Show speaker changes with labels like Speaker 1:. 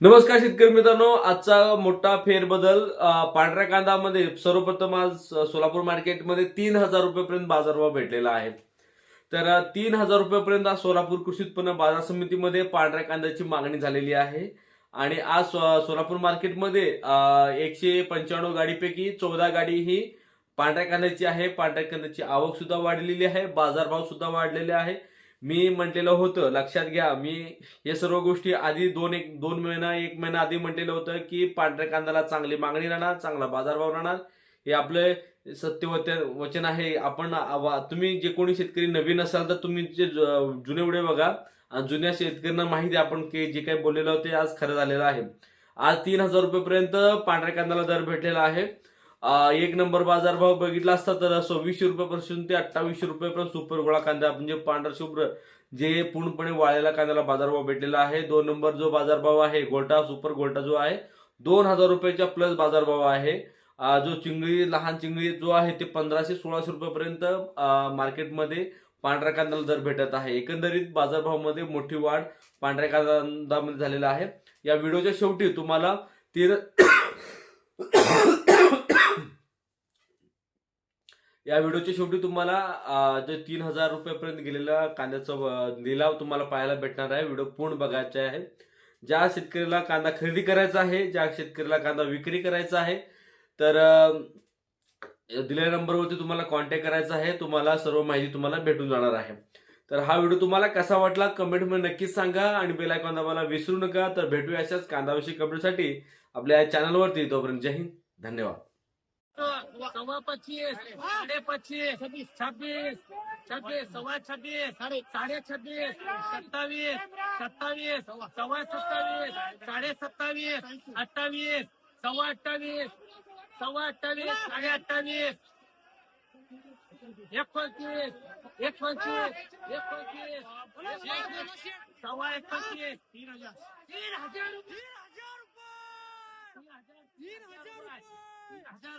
Speaker 1: नमस्कार शेतकरी मित्रांनो आजचा मोठा फेरबदल पांढऱ्या कांदामध्ये सर्वप्रथम आज सोलापूर मार्केटमध्ये तीन हजार रुपयेपर्यंत बाजारभाव भेटलेला आहे. तर तीन हजार रुपयेपर्यंत आज सोलापूर कृषी उत्पन्न बाजार समितीमध्ये पांढऱ्या कांद्याची मागणी झालेली आहे. आणि आज सोलापूर मार्केटमध्ये एकशे पंच्याण्णव गाडीपैकी चौदा गाडी ही पांढऱ्या कांद्याची आहे पांढऱ्या कांद्याची आवक सुद्धा वाढलेली आहे बाजारभाव सुद्धा वाढलेले आहे. मी म्हटलेलं होतं लक्षात घ्या मी या सर्व गोष्टी आधी दोन एक दोन महिना एक महिना आधी म्हटलेलं होतं की पांढऱ्या कांद्याला चांगली मागणी राहणार चांगला बाजारभाव राहणार. हे आपलं सत्य वचन वचन आहे. आपण तुम्ही जे कोणी शेतकरी नवीन असाल तर तुम्ही जे जुने उडे बघा. आणि जुन्या शेतकऱ्यांना माहिती आहे आपण की जे काही बोललेलं होते आज खरं झालेलं आहे. आज तीन हजार रुपयेपर्यंत पांढऱ्या कांद्याला दर भेटलेला आहे. एक नंबर बाजारभाव बघितला असता तर सव्वीसशे रुपयापासून ते अठ्ठावीसशे रुपयापर्यंत सुपर गोळा कांदा म्हणजे पांढरा शुभ्र जे पूर्णपणे वाळलेला कांद्याला बाजारभाव भेटलेला आहे. दोन नंबर जो बाजारभाव आहे गोल्टा सुपर गोल्टा जो आहे दोन हजार रुपयाच्या प्लस बाजारभाव आहे. जो चिंगळी लहान चिंगळी जो आहे ते पंधराशे सोळाशे रुपयापर्यंत मार्केटमध्ये पांढऱ्या कांद्याला दर भेटत आहे. एकंदरीत बाजारभावामध्ये मोठी वाढ पांढऱ्या कांदामध्ये झालेला आहे. या व्हिडिओच्या शेवटी तुम्हाला तीर या व्हिडिओच्या शेवटी तुम्हाला जे तीन हजार रुपयापर्यंत गेलेला कांद्याचा लिलाव तुम्हाला पाहायला भेटणार आहे. व्हिडिओ पूर्ण बघायचे आहे. ज्या शेतकऱ्याला कांदा खरेदी करायचा आहे ज्या शेतकऱ्याला कांदा विक्री करायचा आहे तर दिलेल्या नंबरवरती तुम्हाला कॉन्टॅक्ट करायचा आहे. तुम्हाला सर्व माहिती तुम्हाला भेटून जाणार आहे. तर हा व्हिडिओ तुम्हाला कसा वाटला कमेंटमध्ये नक्कीच सांगा आणि बेल आयकॉन दाबायला विसरू नका. तर भेटूया अशाच कांदाविषयी कमेंटसाठी आपल्या या चॅनलवरती तोपर्यंत जय हिंद. धन्यवाद.
Speaker 2: सव्वा पच्चीस साढ़े पच्चीस छब्बीस छब्बीस सवा छब्बीस साढ़े छब्बीस सत्तावीस सत्तावीस सवा सत्तावीस साढ़े सत्तावीस अट्ठावीस सवा अट्ठावीस सवा अट्ठावीस साढ़े अट्ठावीस एक पंचवीस एक पंचवीस एक पंचवीस सवा एक पंचवीस तीन हज़ार तीन हज़ार तीन हज़ार तीन हज़ार.